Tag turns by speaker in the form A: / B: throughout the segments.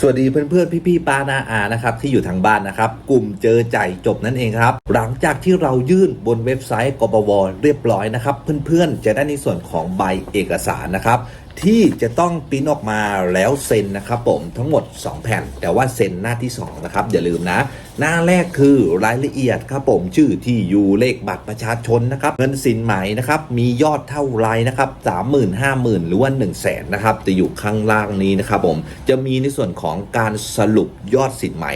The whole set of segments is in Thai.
A: สวัสดีเพื่อนๆ พี่ๆปานาอานะครับที่อยู่ทางบ้านนะครับ กลุ่มเจอใจจบนั่นเองครับ หลังจากที่เรายื่นบนเว็บไซต์กบวเรียบร้อยนะครับ เพื่อนๆ จะได้ในส่วนของใบเอกสารนะครับ ที่จะต้องปิ้นออกมาแล้วเซ็นนะครับผมทั้งหมด 2 แผ่น แต่ว่าเซ็นหน้าที่ 2 นะครับ อย่าลืมนะ หน้าแรกคือรายละเอียดครับผมชื่อที่อยู่เลขบัตรประชาชนนะครับ เงินสินไหมนะครับ มียอดเท่าไรนะครับสามหมื่นห้าหมื่นหรือว่า1นึ่งแสนนะครับจะอยู่ข้างล่างนี้นะครับผมจะมีในส่วนของการสรุปยอดสินไหม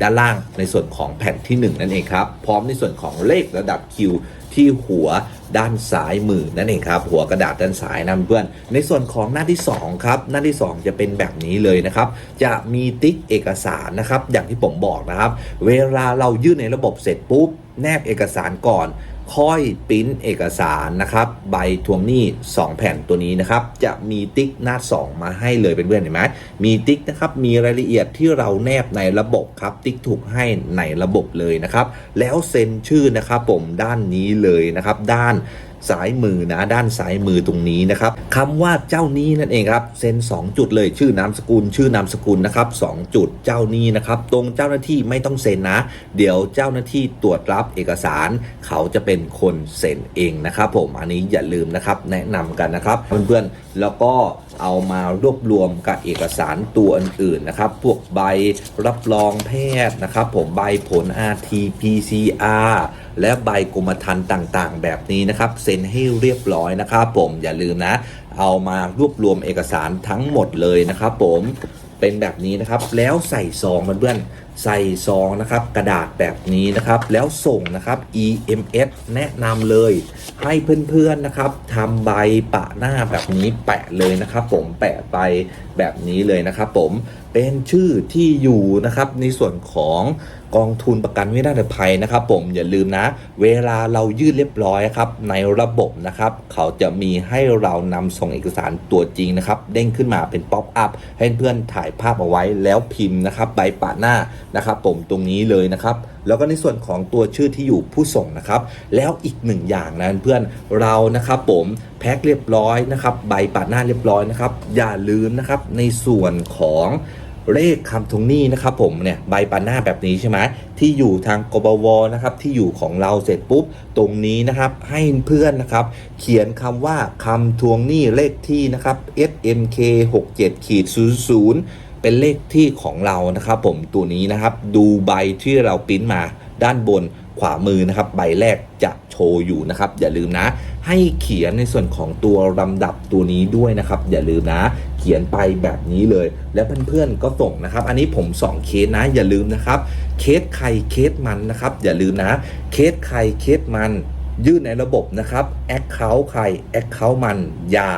A: ด้านล่างในส่วนของแผ่นที่ 1 นั่นเองครับพร้อมในส่วนของเลขระดับคิว ที่หัวด้านซ้ายมือนั่นเองครับ หัวกระดาษด้านซ้ายนะเพื่อน ในส่วนของหน้าที่ 2 ครับ หน้าที่ 2 จะเป็นแบบนี้เลยนะครับ จะมีติ๊กเอกสารนะครับ อย่างที่ผมบอกนะครับ เวลาเรายื่นในระบบเสร็จปุ๊บ แนบเอกสารก่อน ค่อยปริ้นเอกสารนะครับ ใบทวงหนี้ 2 แผ่นตัวนี้นะครับ จะมีติ๊กหน้า 2 มาให้เลยเป็นเพื่อนเห็นไหมมีติ๊กนะครับ มีรายละเอียดที่เราแนบในระบบครับ ติ๊กถูกให้ในระบบเลยนะครับ แล้วเซ็นชื่อนะครับผมด้านนี้เลยนะครับ ด้าน ซ้ายมือนะด้านซ้ายมือตรงนี้นะครับคำว่าเจ้านี้นั่นเองครับเซ็น 2 จุดเลยชื่อนามสกุล ชื่อนามสกุลนะครับ2จุดเจ้านี้นะครับตรงเจ้าหน้าที่ไม่ต้องเซ็นนะ เดี๋ยวเจ้าหน้าที่ตรวจรับเอกสาร เขาจะเป็นคนเซ็นเองนะครับผมอันนี้อย่าลืมนะครับแนะนำกันนะครับเพื่อนๆแล้วก็เอามารวบรวมกับเอกสารตัวอื่นๆนะครับ พวกใบรับรองแพทย์นะครับ ผมใบผล RT-PCR และใบกรมธรรม์ต่างๆ แบบนี้นะครับเซ็นให้เรียบร้อยนะครับผมอย่าลืมนะ เอามารวบรวมเอกสารทั้งหมดเลยนะครับผมเป็นแบบนี้นะครับแล้วใส่ซองเพื่อนใส่ซองนะครับกระดาษแบบนี้นะครับแล้วส่งนะครับ EMS แนะนำเลย ให้เพื่อนๆนะครับทำใบปะหน้าแบบนี้แปะเลยนะครับ ผมแปะไปแบบนี้เลยนะครับ ผม เป็นชื่อที่อยู่นะครับในส่วนของกองทุนประกันวินาศภัยนะครับผมอย่าลืมนะ เวลาเรายื่นเรียบร้อยครับในระบบนะครับ เขาจะมีให้เรานำส่งเอกสารตัวจริงนะครับ เด้งขึ้นมาเป็นป๊อปอัพให้เพื่อนถ่ายภาพเอาไว้แล้วพิมพ์นะครับใบปะหน้านะครับ ผมตรงนี้เลยนะครับ แล้วก็ในส่วนของตัวชื่อที่อยู่ผู้ส่งนะครับ แล้วอีกหนึ่งอย่างนะเพื่อนเรานะครับ ผมแพ็คเรียบร้อยนะครับ ใบปะหน้าเรียบร้อยนะครับ อย่าลืมนะครับในส่วนของ เลขคำทวงหนี้นะครับผมเนี่ยใบปะหน้าแบบนี้ใช่ไหมที่อยู่ทางกบวนะครับที่อยู่ของเราเสร็จปุ๊บ ตรงนี้นะครับให้เพื่อนนะครับ เขียนคำว่าคำทวงหนี้เลขที่นะครับ SMK 67ขีด00เป็นเลขที่ของเรานะครับ ผมตัวนี้นะครับดูใบที่เราปิ้นมาด้านบนขวามือนะครับใบแรกจะโชว์อยู่นะครับ อย่าลืมนะ ให้เขียนในส่วนของตัวลำดับตัวนี้ด้วยนะครับ อย่าลืมนะ ขียนไปแบบนี้เลย และเพื่อนๆก็ส่งนะครับ อันนี้ผมสองเคสนะอย่าลืมนะครับ เคสใครเคสมันนะครับ อย่าลืมนะ เคสใครเคสมันยื่นในระบบนะครับแอคเคาท์ใครแอคเคาท์มันอย่า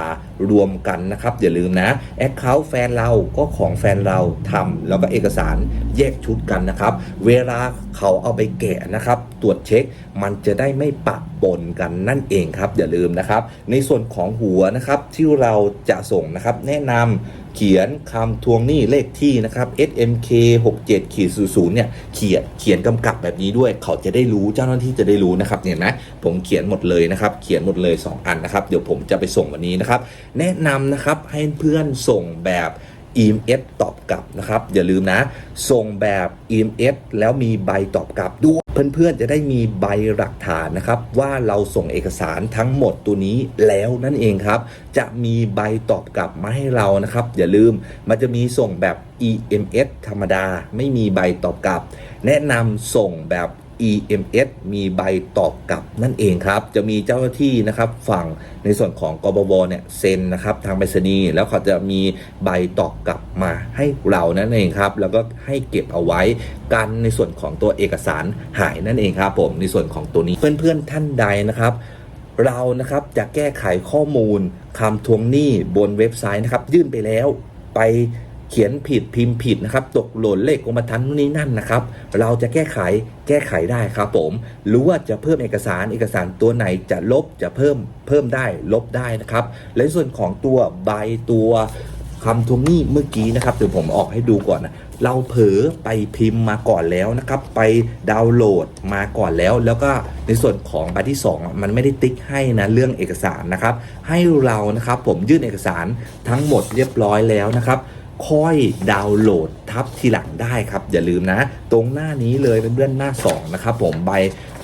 A: รวมกันนะครับ อย่าลืมนะแอคเคาท์แฟนเราก็ของแฟนเราทำแล้วก็เอกสารแยกชุดกันนะครับ เวลาเขาเอาไปแกะนะครับ ตรวจเช็คมันจะได้ไม่ปะปนกันนั่นเองครับ อย่าลืมนะครับ ในส่วนของหัวนะครับที่เราจะส่งนะครับ แนะนำเขียนคำทวงหนี้เลขที่นะครับ SMK 67ขีด00เนี่ยเขียนเขียนกำกับแบบนี้ด้วย เขาจะได้รู้เจ้าหน้าที่จะได้รู้นะครับเห็นไหมผมเขียนหมดเลยนะครับ เขียนหมดเลย 2 อันนะครับ เดี๋ยวผมจะไปส่งวันนี้นะครับแนะนำนะครับให้เพื่อนส่งแบบ EMS ตอบกลับนะครับ อย่าลืมนะ ส่งแบบ EMS แล้วมีใบตอบกลับด้วย เพื่อนๆจะได้มีใบหลักฐานนะครับ ว่าเราส่งเอกสารทั้งหมดตัวนี้แล้วนั่นเองครับ จะมีใบตอบกลับมาให้เรานะครับ อย่าลืมมันจะมีส่งแบบ EMS ธรรมดา ไม่มีใบตอบกลับ แนะนำส่งแบบ EMS มีใบตอบกลับนั่นเองครับ จะมีเจ้าหน้าที่นะครับฝั่งในส่วนของกบวเนี่ยเซ็นนะครับทางไปรษณีย์แล้วเขาจะมีใบตอบกลับมาให้เรานั่นเองครับ แล้วก็ให้เก็บเอาไว้กันในส่วนของตัวเอกสารหายนั่นเองครับผมในส่วนของตัวนี้เพื่อนๆท่านใดนะครับเรานะครับจะแก้ไขข้อมูลคำทวงหนี้บนเว็บไซต์นะครับ ยื่นไปแล้วไป เขียนผิดพิมพ์ผิดนะครับ ตกหล่นเลขกรมธรรม์นู่นนี่นั่นนะครับ เราจะแก้ไขแก้ไขได้ครับผม หรือว่าจะเพิ่มเอกสารเอกสารตัวไหนจะลบจะเพิ่มเพิ่มได้ลบได้นะครับ และส่วนของตัวใบตัวคำทวงหนี้เมื่อกี้นะครับเดี๋ยวผมออกให้ดูก่อนนะเราเผลอไปพิมพ์มาก่อนแล้วนะครับ ไปดาวน์โหลดมาก่อนแล้ว แล้วก็ในส่วนของใบที่2อะมันไม่ได้ติ๊กให้นะเรื่องเอกสารนะครับ ให้เรานะครับผมยื่นเอกสารทั้งหมดเรียบร้อยแล้วนะครับ ค่อยดาวน์โหลดทับทีหลังได้ครับ อย่าลืมนะ ตรงหน้านี้เลยเป็นเบื้อนหน้า 2 นะครับ ผมใบ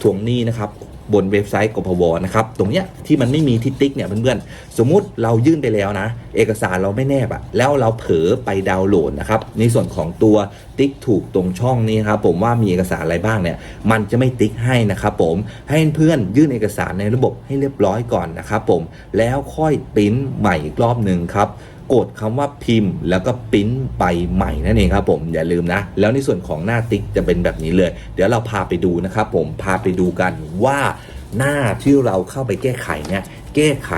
A: ทวงหนี้นะครับบนเว็บไซต์กพวนะครับ ตรงเนี้ยที่มันไม่มีที่ติ๊กเนี่ยเพื่อนๆ สมมุติเรายื่นไปแล้วนะ เอกสารเราไม่แนบอะแล้วเราเผลอไปดาวน์โหลดนะครับ ในส่วนของตัวติ๊กถูกตรงช่องนี้ครับผมว่ามีเอกสารอะไรบ้างเนี่ย มันจะไม่ติ๊กให้นะครับผม ให้เพื่อนยื่นเอกสารในระบบให้เรียบร้อยก่อนนะครับผม แล้วค่อยปริ้นใหม่อีกรอบหนึ่งครับ กดคำว่าพิมพ์ แล้วก็ปิ้นใบใหม่นั่นเองครับผมอย่าลืมนะ แล้วในส่วนของหน้าติ๊กจะเป็นแบบนี้เลย เดี๋ยวเราพาไปดูนะครับผมพาไปดูกันว่าหน้าที่เราเข้าไปแก้ไขเนี่ยแก้ไข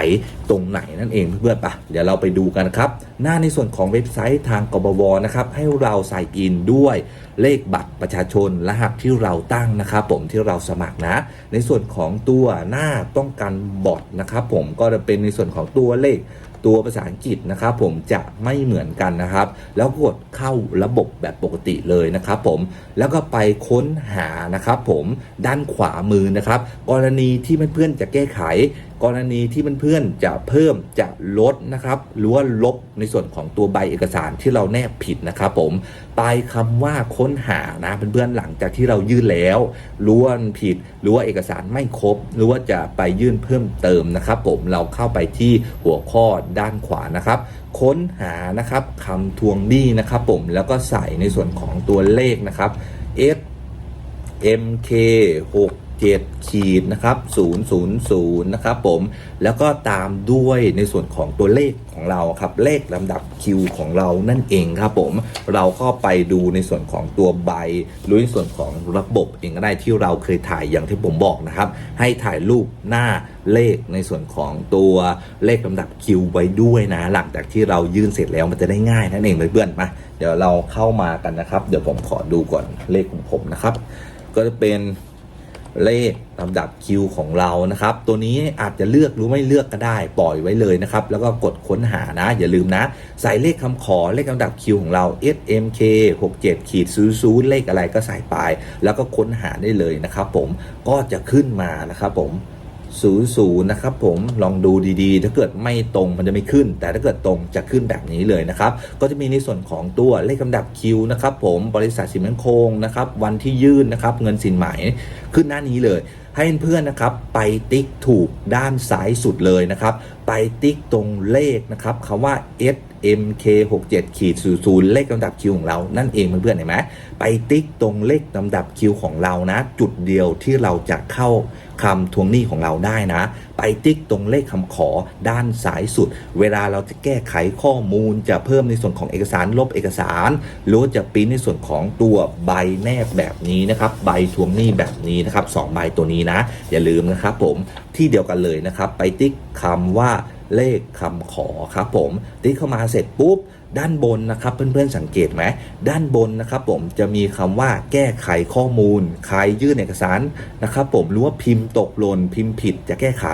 A: ตรงไหนนั่นเองเพื่อนๆปะเดี๋ยวเราไปดูกันครับ หน้าในส่วนของเว็บไซต์ทางกบวนะครับ ให้เราใส่อินด้วยเลขบัตรประชาชนรหัสที่เราตั้งนะครับผมที่เราสมัครนะ ในส่วนของตัวหน้าต้องการบอทนะครับผมก็จะเป็นในส่วนของตัวเลข ตัวภาษาอังกฤษนะครับผมจะไม่เหมือนกันนะครับ แล้วกดเข้าระบบแบบปกติเลยนะครับผมแล้วก็ไปค้นหานะครับผมด้านขวามือนะครับ กรณีที่เพื่อนๆจะแก้ไข กรณีที่เพื่อนๆจะเพิ่มจะลดนะครับหรือว่าลบในส่วนของตัวใบเอกสารที่เราแนบผิดนะครับผมไปคำว่าค้นหานะเพื่อนๆหลังจากที่เรายื่นแล้วรู้ว่ามันผิดหรือว่าเอกสารไม่ครบ หรือว่าจะไปยื่นเพิ่มเติมนะครับ ผมเราเข้าไปที่หัวข้อด้านขวานะครับ ค้นหานะครับคำทวงหนี้นะครับผมแล้วก็ใส่ในส่วนของตัวเลขนะครับ S MK 6 7ขีดนะครับ000นะครับผมแล้วก็ตามด้วยในส่วนของตัวเลขของเราครับเลขลำดับคิวของเรานั่นเองครับผมเราก็ไปดูในส่วนของตัวใบหรือในส่วนของระบบเองก็ได้ที่เราเคยถ่ายอย่างที่ผมบอกนะครับ ให้ถ่ายรูปหน้าเลขในส่วนของตัวเลขลำดับคิวไว้ด้วยนะ หลังจากที่เรายื่นเสร็จแล้วมันจะได้ง่ายนั่นเองเพื่อนๆมาเดี๋ยวเราเข้ามากันนะครับ เดี๋ยวผมขอดูก่อนเลขของผมนะครับ ก็จะเป็น เลขลำดับคิวของเรานะครับ ตัวนี้อาจจะเลือกหรือไม่เลือกก็ได้ปล่อยไว้เลยนะครับ แล้วก็กดค้นหานะ อย่าลืมนะ ใส่เลขคำขอเลขลำดับคิวของเรา SMK 67ขีด00เลขอะไรก็ใส่ไป แล้วก็ค้นหาได้เลยนะครับ ผมก็จะขึ้นมานะครับผม ศูนย์ศูนะครับผมลองดูดีๆ ถ้าเกิดไม่ตรงมันจะไม่ขึ้น แต่ถ้าเกิดตรงจะขึ้นแบบนี้เลยนะครับ ก็จะมีในส่วนของตัวเลขลำดับคิวนะครับผมบริษัทสินมั่นคงนะครับวันที่ยื่นนะครับเงินสินใหมขึ้นหน้านี้เลยให้เพื่อนนะครับไปติ๊กถูกด้านซ้ายสุดเลยนะครับ ไปติ๊กตรงเลขนะครับคำว่า S MK 6 7 ขีด00เลขลำดับคิวของเรา นั่นเองเพื่อนๆเห็นไหมไปติ๊กตรงเลขลำดับคิวของเรานะ จุดเดียวที่เราจะเข้าคำทวงหนี้ของเราได้นะ ไปติ๊กตรงเลขคำขอด้านซ้ายสุด เวลาเราจะแก้ไขข้อมูลจะเพิ่มในส่วนของเอกสารลบเอกสาร หรือจะปริ้นในส่วนของตัวใบแนบแบบนี้นะครับ ใบทวงหนี้แบบนี้นะครับสองใบตัวนี้นะ อย่าลืมนะครับผมที่เดียวกันเลยนะครับ ไปติ๊กคำว่าเลขคำขอครับผม ติ๊กเข้ามาเสร็จปุ๊บ ด้านบนนะครับเพื่อนๆสังเกตไหมด้านบนนะครับผมจะมีคำว่าแก้ไขข้อมูลใครยื่นเอกสารนะครับ ผมหรือว่าพิมพ์ตกหล่นพิมพ์ผิดจะแก้ไข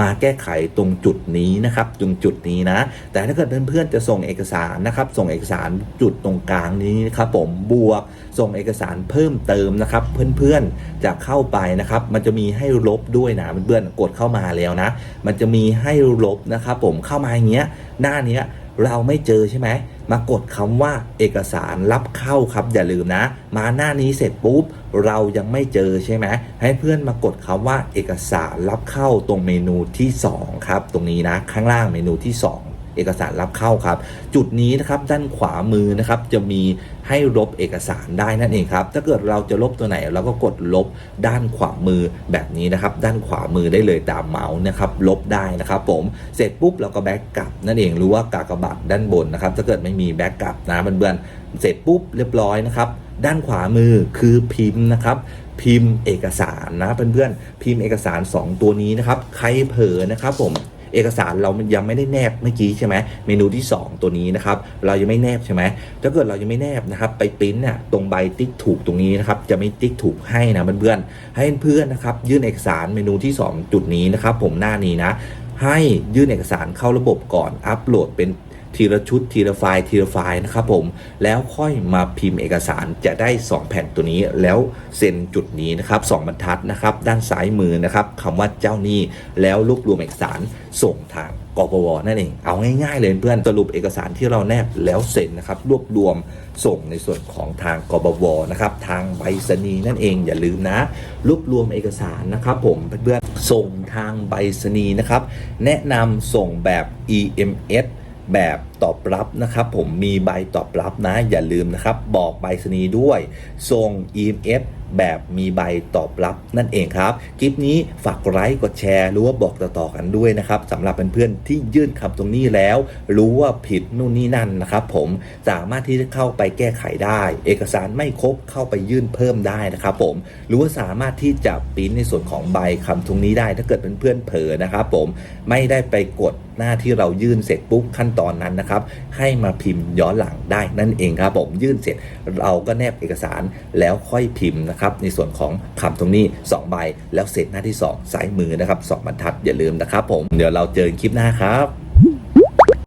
A: มาแก้ไขตรงจุดนี้นะครับตรงจุดนี้นะ แต่ถ้าเกิดเพื่อนๆจะส่งเอกสารนะครับ ส่งเอกสารจุดตรงกลางนี้นะครับผมบวกส่งเอกสารเพิ่มเติมนะครับ เพื่อนๆจะเข้าไปนะครับ มันจะมีให้ลบด้วยนะเพื่อนๆกดเข้ามาแล้วนะ มันจะมีให้ลบนะครับ ผมเข้ามาอย่างเงี้ยหน้าเนี้ย เราไม่เจอใช่ไหม มากดคำว่าเอกสารรับเข้าครับ อย่าลืมนะ มาหน้านี้เสร็จปุ๊บ เรายังไม่เจอใช่ไหม ให้เพื่อนมากดคำว่าเอกสารรับเข้าตรงเมนูที่ 2 ครับ ตรงนี้นะ ข้างล่างเมนูที่ 2 เอกสารรับเข้าครับ จุดนี้นะครับด้านขวามือนะครับจะมีให้ลบเอกสารได้นั่นเองครับถ้าเกิดเราจะลบตัวไหนเราก็กดลบด้านขวามือแบบนี้นะครับ ด้านขวามือได้เลยตามเมาส์นะครับลบได้นะครับ ผมเสร็จปุ๊บเราก็แบ็กกลับนั่นเองหรือว่ากากบาทด้านบนนะครับถ้าเกิดไม่มีแบ็กกลับนะเพื่อนๆเสร็จปุ๊บเรียบร้อยนะครับด้านขวามือคือพิมพ์นะครับพิมพ์เอกสารนะเพื่อนๆพิมพ์เอกสาร 2 ตัวนี้นะครับ ใครเผลอนะครับผม เอกสารเรายังไม่ได้แนบเมื่อกี้ใช่ไหมเมนูที่ 2 ตัวนี้นะครับเรายังไม่แนบใช่ไหมถ้าเกิดเรายังไม่แนบนะครับไปปริ้นเนี่ยตรงใบติ๊กถูกตรงนี้นะครับจะไม่ติ๊กถูกให้นะเพื่อนๆให้เพื่อนนะครับยื่นเอกสารเมนูที่ 2 จุดนี้นะครับผมหน้านี้นะให้ยื่นเอกสารเข้าระบบก่อนอัปโหลดเป็น ทีละชุดทีละไฟล์ทีละไฟล์นะครับผมแล้วค่อยมาพิมพ์เอกสารจะได้ 2 แผ่นตัวนี้แล้วเซ็นจุดนี้นะครับสองบรรทัดนะครับด้านซ้ายมือนะครับคำว่าเจ้าหนี้แล้วรวบรวมเอกสารส่งทางกปวนั่นเอง เอาง่ายๆเลยเพื่อนสรุปเอกสารที่เราแนบแล้วเซ็นนะครับรวบรวมส่งในส่วนของทางกปวนะครับทางไปรษณีนั่นเองอย่าลืมนะ รวบรวมเอกสารนะครับผมเพื่อนๆส่งทางไปรษณีนะครับแนะนำส่งแบบ EMS แบบตอบรับนะครับผมมีใบตอบรับนะ อย่าลืมนะครับ บอกไปรษณีด้วยส่ง EMS แบบมีใบตอบรับนั่นเองครับ คลิปนี้ฝากไลค์กดแชร์ หรือว่าบอกต่อๆกันด้วยนะครับสำหรับเพื่อนๆที่ยื่นคำตรงนี้แล้ว รู้ว่าผิดนู่นนี่นั่นนะครับผมสามารถที่จะเข้าไปแก้ไขได้ เอกสารไม่ครบเข้าไปยื่นเพิ่มได้นะครับผมหรือว่าสามารถที่จะปริ้นในส่วนของใบคำตรงนี้ได้ ถ้าเกิดเพื่อนๆเผลอนะครับผมไม่ได้ไปกดหน้าที่เรายื่นเสร็จปุ๊บขั้นตอนนั้นนะครับให้มาพิมพ์ย้อนหลังได้นั่นเองครับผมยื่นเสร็จเราก็แนบเอกสารแล้วค่อยพิมพ์นะครับในส่วนของคำตรงนี้2ใบแล้วเสร็จหน้าที่ 2 สายมือนะครับสองบรรทัดอย่าลืมนะครับผมเดี๋ยวเราเจอกันคลิปหน้าครับ